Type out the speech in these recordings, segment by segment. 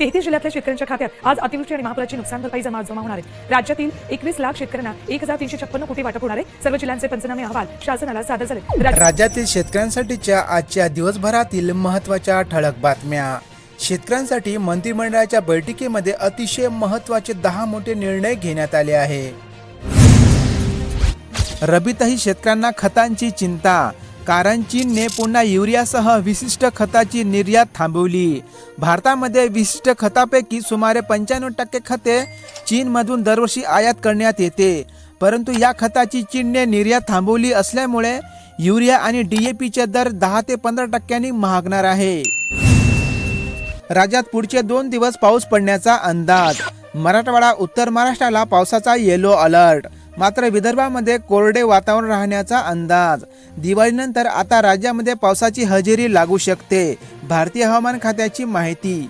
तेहतीस जिल्ह्यातल्या शेतकऱ्यांच्या खात्यात आज अतिवृष्टी आणि महापुराची नुकसान भरपाई जमा जमा होणार आहे. राज्यातील एकवीस लाख शेतकऱ्यांना एक हजार तीनशे छप्पन्न कोटी वाटप होणार आहे. सर्व जिल्ह्यांचे पंचनामे अहवाल शासनाला सादर झाले. राज्यातील शेतकऱ्यांसाठीच्या आजच्या दिवसभरातील महत्त्वाच्या ठळक बातम्या. शेतकऱ्यांसाठी मंत्रिमंडळाच्या बैठकीमध्ये अतिशय महत्त्वाचे दहा मोठे निर्णय घेण्यात आले आहे. रबीतही शेतकऱ्यांना खतांची चिंता. कारण चीनने पुन्हा युरियासह विशिष्ट खताची निर्यात थांबवली. भारतामध्ये विशिष्ट खतापैकी सुमारे पंच्याण्णव टक्के खते चीनमधून दरवर्षी आयात करण्यात येते. परंतु या खताची चीनने निर्यात थांबवली असल्यामुळे युरिया आणि डीएपीचे दर दहा ते पंधरा टक्क्यांनी महागणार आहे. राज्यात पुढचे दोन दिवस पाऊस पडण्याचा अंदाज. मराठवाडा उत्तर महाराष्ट्राला पावसाचा येलो अलर्ट मात्र विदर्भामध्ये कोरडे वातावरण राहण्याचा अंदाज. दिवाळीनंतर आता राज्यामध्ये पावसाची हजेरी लागू शकते भारतीय हवामान खात्याची माहिती.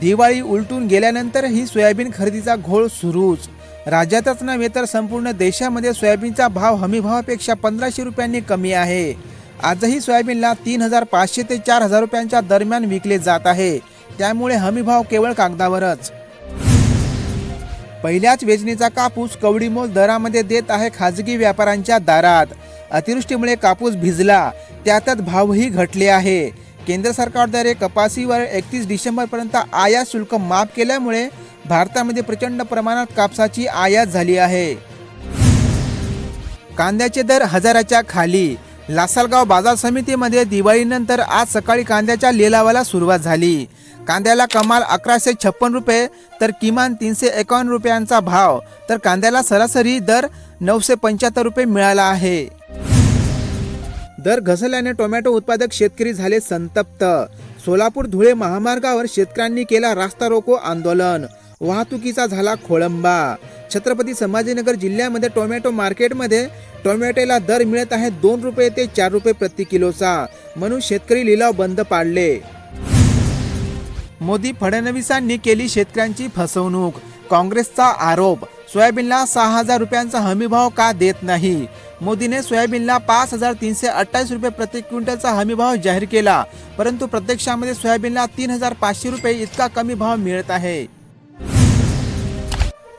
दिवाळी उलटून गेल्यानंतर ही सोयाबीन खरेदीचा घोळ सुरूच. राज्यातच नव्हे तर संपूर्ण देशामध्ये सोयाबीनचा भाव हमीभावापेक्षा पंधराशे रुपयांनी कमी आहे. आजही सोयाबीनला तीन हजार पाचशे ते चार हजार रुपयांच्या दरम्यान विकले जात आहे. त्यामुळे हमीभाव केवळ कागदावरच. पहिल्याच वेचणीचा कापूस कवडीमोल दरामध्ये देत आहे खाजगी व्यापाऱ्यांच्या दारात. अतिवृष्टीमुळे कापूस भिजला. त्यातच भावही घटले आहे. केंद्र सरकारद्वारे कपासीवर एकतीस डिसेंबरपर्यंत आयात शुल्क माफ केल्यामुळे भारतामध्ये प्रचंड प्रमाणात कापसाची आयात झाली आहे. कांद्याचे दर हजाराच्या खाली. लासलगाव बाजार समितीमध्ये दिवाळीनंतर आज सकाळी कांद्याच्या लिलावाला सुरुवात झाली. कांद्याला कमाल अकराशे छप्पन रुपये तर किमान तीनशे एकावन्न रुपयांचा भाव. तर कांद्याला सरासरी दर नऊशे पंच्याहत्तर रुपये मिळाला आहे. दर घसरल्याने टोमॅटो उत्पादक शेतकरी झाले संतप्त. सोलापूर धुळे महामार्गावर शेतकऱ्यांनी केला रास्ता रोको आंदोलन. वाहतुकीचा झाला खोळंबा. छत्रपती संभाजीनगर जिल्ह्यामध्ये टोमॅटो मार्केटमध्ये टोमॅटोला दर मिळत आहे दोन रुपये ते चार रुपये प्रति किलोचा. म्हणून शेतकरी लिलाव बंद पाडले. मोदी फडणवीसांनी केली शेतकऱ्यांची फसवणूक. काँग्रेसचा आरोप सोयाबीनला सहा हजार रुपयांचा हमीभाव का देत नाही? मोदीने सोयाबीनला पाच हजार तीनशे अठ्ठावीस रुपये प्रति क्विंटलचा हमीभाव जाहीर केला परंतु प्रत्यक्षामध्ये सोयाबीनला तीन हजार पाचशे रुपये इतका कमी भाव मिळत आहे.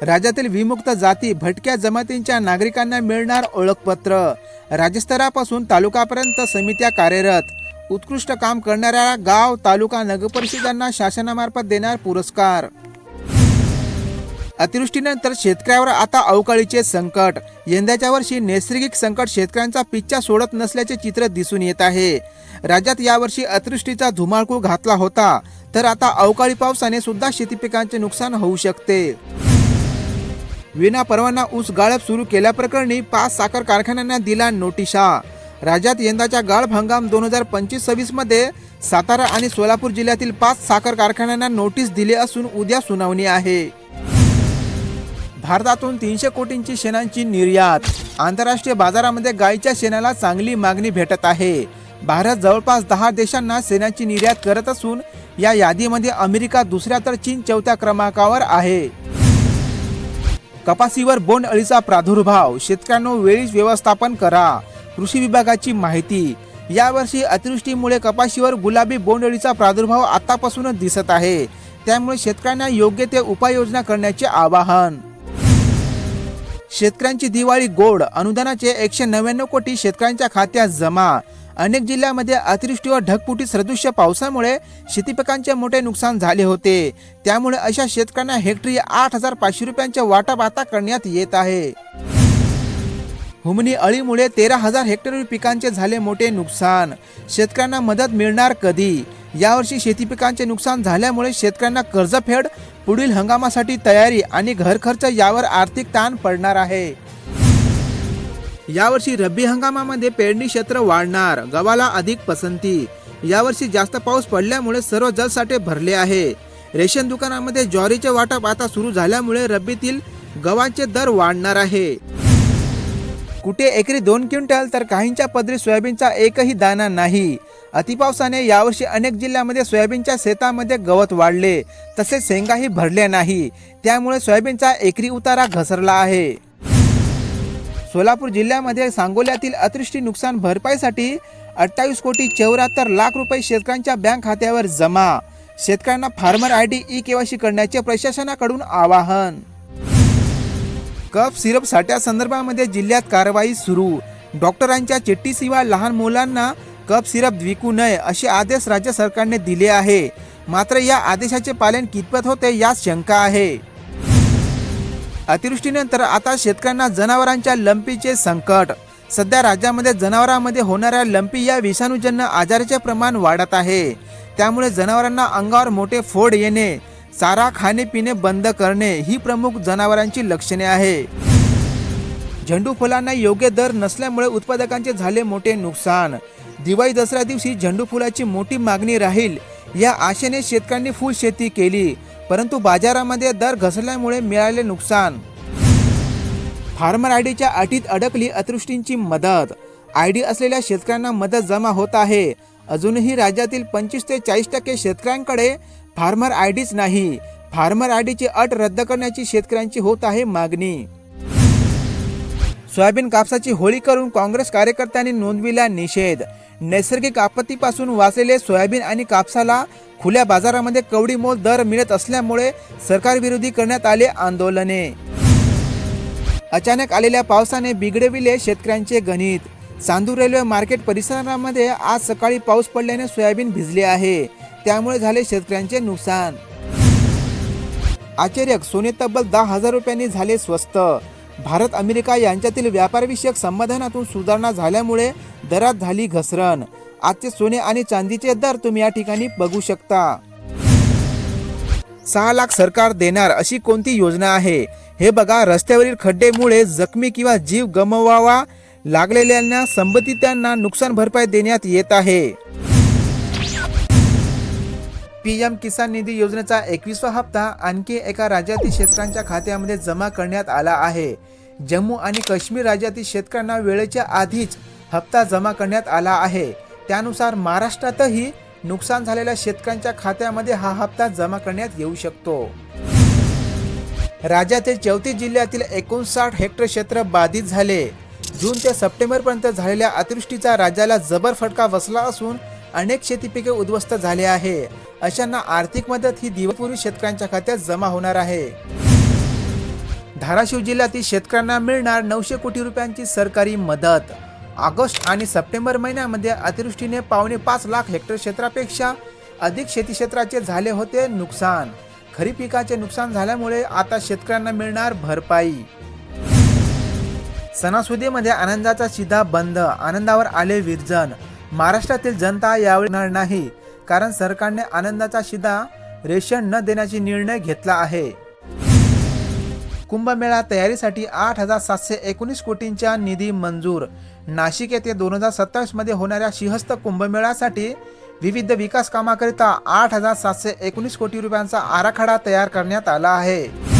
राज्यातील विमुक्त जाती भटक्या जमातींच्या नागरिकांना मिळणार ओळखपत्र. राज्यस्तरापासून तालुकापर्यंत समित्या कार्यरत. उत्कृष्ट काम करणाऱ्या गाव तालुका नगरपरिषदांना शासनामार्फत देणार पुरस्कार. अतिवृष्टीनंतर शेतकऱ्यावर आता अवकाळीचे संकट. यंदाच्या वर्षी नैसर्गिक संकट शेतकऱ्यांचा पिच्छा सोडत नसल्याचे चित्र दिसून येत आहे. राज्यात यावर्षी अतिवृष्टीचा धुमाळकूळ घातला होता तर आता अवकाळी पावसाने सुद्धा शेती पिकांचे नुकसान होऊ शकते. विना परवाना ऊस गाळप सुरू केल्याप्रकरणी पाच साखर कारखान्यांना दिला नोटिशा. राज्यात यंदाच्या गाळप हंगाम दोन हजार पंचवीस सव्वीसमध्ये सातारा आणि सोलापूर जिल्ह्यातील पाच साखर कारखान्यांना नोटीस दिली असून उद्या सुनावणी आहे. भारतातून तीनशे कोटींची शेणांची निर्यात. आंतरराष्ट्रीय बाजारामध्ये गायीच्या शेणाला चांगली मागणी भेटत आहे. भारत जवळपास दहा देशांना शेणाची निर्यात करत असून या यादीमध्ये अमेरिका दुसऱ्या तर चीन चौथ्या क्रमांकावर आहे. कपासीवर बोंड अळीचा प्रादुर्भाव. शेतकऱ्यांनो वेळीच व्यवस्थापन करा. कृषी विभागाची माहिती. यावर्षी अतिवृष्टीमुळे कपाशीवर गुलाबी बोंडअळीचा प्रादुर्भाव आतापासूनच दिसत आहे. त्यामुळे शेतकऱ्यांना योग्य ते उपाययोजना करण्याचे आवाहन. शेतकऱ्यांची दिवाळी गोड अनुदानाचे एकशे नव्याण्णव कोटी शेतकऱ्यांच्या खात्यात जमा. अनेक जिल्ह्यामध्ये अतिवृष्टी व ढगफुटी सदृश्य पावसामुळे शेती पिकांचे मोठे नुकसान झाले होते. त्यामुळे अशा शेतकऱ्यांना हेक्टरी आठ हजार पाचशे रुपयांचे वाटप आता करण्यात येत आहे. हुमणी अळीमुळे तेरा हजार हेक्टर पिकांचे झाले मोठे नुकसान. शेतकऱ्यांना मदत मिळणार कधी? यावर्षी शेती पिकांचे नुकसान झाल्यामुळे शेतकऱ्यांना कर्जफेड पुढील हंगामासाठी तयारी आणि घरखर्च यावर आर्थिक ताण पडणार आहे. यावर्षी रब्बी हंगामामध्ये पेरणी क्षेत्र वाढणार गव्हाला अधिक पसंती. यावर्षी जास्त पाऊस पडल्यामुळे सर्व जलसाठे भरले आहे. रेशन दुकानामध्ये ज्वारीचे वाटप आता सुरू झाल्यामुळे रब्बीतील गव्हाचे दर वाढणार आहे. कुठे एकरी दोन क्विंटल तर काहींच्या पदरी सोयाबीनचा एकही दाना नाही. अतिपावसाने यावर्षी अनेक जिल्ह्यामध्ये सोयाबीनच्या शेतामध्ये गवत वाढले. तसेच शेंगाही भरल्या नाही. त्यामुळे सोयाबीनचा एकरी उतारा घसरला आहे. सोलापूर जिल्ह्यामध्ये सांगोल्यातील अतिवृष्टी नुकसान भरपाईसाठी अठ्ठावीस कोटी चौऱ्याहत्तर लाख रुपये शेतकऱ्यांच्या बँक खात्यावर जमा. शेतकऱ्यांना farmer I D e KYC करण्याचे प्रशासनाकडून आवाहन. कप सिरप साठ्यासंदर्भामध्ये जिल्ह्यात कारवाई सुरू. डॉक्टरांच्या चिठ्ठीशिवाय लहान मुलांना कप सिरप विकू नये असे आदेश राज्य सरकारने दिले आहे. मात्र या आदेशाचे पालन कितपत होते यात शंका आहे. अतिवृष्टीनंतर आता शेतकऱ्यांना जनावरांच्या लंपीचे संकट. सध्या राज्यामध्ये जनावरांमध्ये होणाऱ्या लंपी या विषाणूजन्य आजाराचे प्रमाण वाढत आहे. त्यामुळे जनावरांना अंगावर मोठे फोड येणे चारा खाणे पिणे बंद करणे ही प्रमुख जनावरांची लक्षणे आहे. झेंडू फुलांना योग्य दर नसल्यामुळे उत्पादकांचे झाले मोठे नुकसान. दिवाळी दसऱ्या दिवशी झेंडू फुलाची मोठी मागणी राहील या आशेने शेतकऱ्यांनी फुल शेती केली परंतु बाजारामध्ये दर घसरल्यामुळे मिळाले नुकसान. फार्मर आय डीच्या अटीत अडकली अतिवृष्टींची मदत. आय डी असलेल्या शेतकऱ्यांना मदत जमा होत आहे. अजूनही राज्यातील पंचवीस ते चाळीस टक्के शेतकऱ्यांकडे फार्मर आय डीच नाही. फार्मर आय डीची अट रद्द करण्याची शेतकऱ्यांची होत आहे मागणी. सोयाबीन कापसाची होळी करून काँग्रेस कार्यकर्त्यांनी नोंदविला निषेध. नैसर्गिक आपत्तीपासून वाचलेले सोयाबीन आणि कापसाला खुल्या बाजारामध्ये कवडी मोल दर मिळत असल्यामुळे सरकारविरोधी करण्यात आले आंदोलने. अचानक आलेल्या पावसाने बिघडविले शेतकऱ्यांचे गणित. चांदूर रेल्वे मार्केट परिसरामध्ये आज सकाळी पाऊस पडल्याने सोयाबीन भिजले आहे. त्यामुळे झाले शेतकऱ्यांचे नुकसान. आचार्य सोने तब्बल दहा हजार रुपयांनी झाले स्वस्त. भारत अमेरिका यांच्यातील व्यापारविषयक संबंधातून सुधारणा झाल्यामुळे दरात झाली घसरण. आजचे सोने आणि चांदीचे दर तुम्ही या ठिकाणी बघू शकता. सहा लाख सरकार देणार अशी कोणती योजना आहे? हे बघा रस्त्यावरील खड्डेमुळे जखमी किंवा जीव गमवावा लागलेल्यांना संबंधितांना नुकसान भरपाई देण्यात येत आहे. पीएम किसान निधी योजनेचा एकवीसवा हप्ता आणखी एका राज्यातील शेतकऱ्यांच्या खात्यामध्ये जमा करण्यात आला आहे. जम्मू आणि काश्मीर राज्यातील शेतकऱ्यांना वेळेच्या आधीच हप्ता जमा करण्यात आला आहे. त्यानुसार महाराष्ट्रातही नुकसान झालेल्या शेतकऱ्यांच्या खात्यामध्ये हा हप्ता जमा करण्यात येऊ शकतो. राज्यातील चौतीस जिल्ह्यातील एकोणसाठ हेक्टर क्षेत्र बाधित झाले. जून ते सप्टेंबरपर्यंत झालेल्या अतिवृष्टीचा राज्याला जबर फटका बसला असून अनेक शेती पिके उद्ध्वस्त झाले आहे. अशांना आर्थिक मदत ही दिवसपूर्वी शेतकऱ्यांच्या खात्यात जमा होणार आहे. धाराशिव जिल्ह्यातील शेतकऱ्यांना मिळणार नऊशे कोटी रुपयांची सरकारी मदत. ऑगस्ट आणि सप्टेंबर महिन्यामध्ये अतिवृष्टीने पावणे पाच लाख हेक्टर क्षेत्रापेक्षा अधिक शेती क्षेत्राचे झाले होते नुकसान. खरीप पिकाचे नुकसान झाल्यामुळे आता शेतकऱ्यांना मिळणार भरपाई. सणासुदीमध्ये आनंदाचा शिधा बंद आनंदावर आले विरजन. महाराष्ट्रातील जनता यावेळी येणार नाही कारण सरकारने आनंदाचा शिधा रेशन न देण्याची निर्णय घेतला आहे. कुंभमेळा तयारीसाठी आठ हजार सातशे एकोणीस कोटींच्या निधी मंजूर. नाशिक येथे दोन हजार सत्तावीसमध्ये होणाऱ्या सिंहस्थ कुंभमेळ्यासाठी विविध विकास कामाकरिता आठ हजार सातशे एकोणीस कोटी रुपयांचा आराखडा तयार करण्यात आला आहे.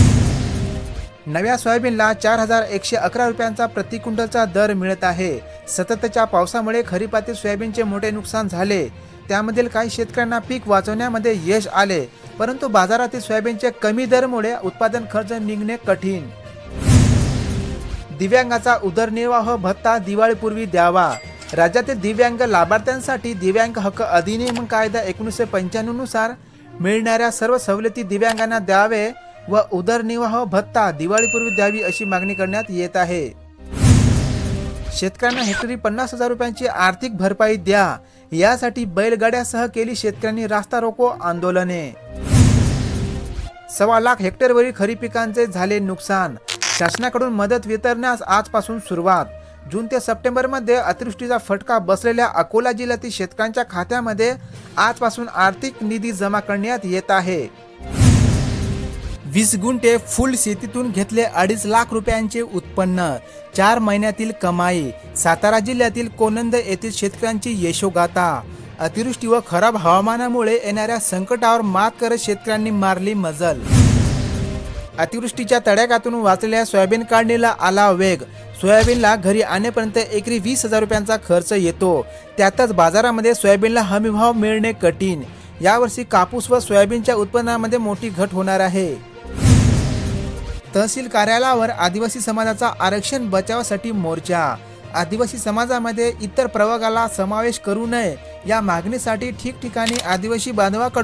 नव्या सोयाबीनला चार हजार एकशे अकरा रुपयांचा प्रति क्विंटलचा दर मिळत आहे. सततच्या पावसामुळे खरीपातील सोयाबीनचे मोठे नुकसान झाले. त्यामधील काही शेतकऱ्यांना पीक वाचवण्यामध्ये यश आले परंतु बाजारातील सोयाबीनचे कमी दरमुळे उत्पादन खर्च निघणे कठीण. दिव्यांगाचा उदरनिर्वाह भत्ता दिवाळीपूर्वी द्यावा. राज्यातील दिव्यांग लाभार्थ्यांसाठी दिव्यांग हक्क अधिनियम कायदा एकोणीसशे पंच्याण्णवनुसार मिळणाऱ्या सर्व सवलती दिव्यांगांना द्यावे व उदरनिर्वाह भत्ता दिवाळीपूर्वी द्यावी अशी मागणी करण्यात येत आहे. शेतकऱ्यांना हेक्टरी पन्नास हजार रुपयांची आर्थिक भरपाई द्या. यासाठी बैलगाड्यासह केली शेतकऱ्यांनी रास्ता रोको आंदोलने. सव्वा लाख हेक्टरवरील खरीप पिकांचे झाले नुकसान. शासनाकडून मदत वितरण्यास आजपासून सुरुवात. जून ते सप्टेंबरमध्ये अतिवृष्टीचा फटका बसलेल्या अकोला जिल्ह्यातील शेतकऱ्यांच्या खात्यामध्ये आजपासून आर्थिक निधी जमा करण्यात येत आहे. वीस गुंठे फुल शेतीतून घेतले अडीच लाख रुपयांचे उत्पन्न. चार महिन्यातील कमाई. सातारा जिल्ह्यातील कोनंद येथील शेतकऱ्यांची यशोगाथा. अतिवृष्टी व खराब हवामानामुळे येणाऱ्या संकटावर मात करत शेतकऱ्यांनी मारली मजल. अतिवृष्टीच्या तडाख्यातून वाचलेल्या सोयाबीन काढणीला आला वेग. सोयाबीनला घरी आणेपर्यंत एकरी वीस हजार रुपयांचा खर्च येतो. त्यातच बाजारामध्ये सोयाबीनला हमीभाव मिळणे कठीण. यावर्षी कापूस व सोयाबीनच्या उत्पन्नामध्ये मोठी घट होणार आहे. तहसील कार्यालयावर आदिवासी समाजाचा आरक्षण बचावासाठी मोर्चा. आदिवासी समाजामध्ये इतर प्रवर्गाला समावेश करू नये या मागणीसाठी ठिकठिकाणी आदिवासी बांधवाकडून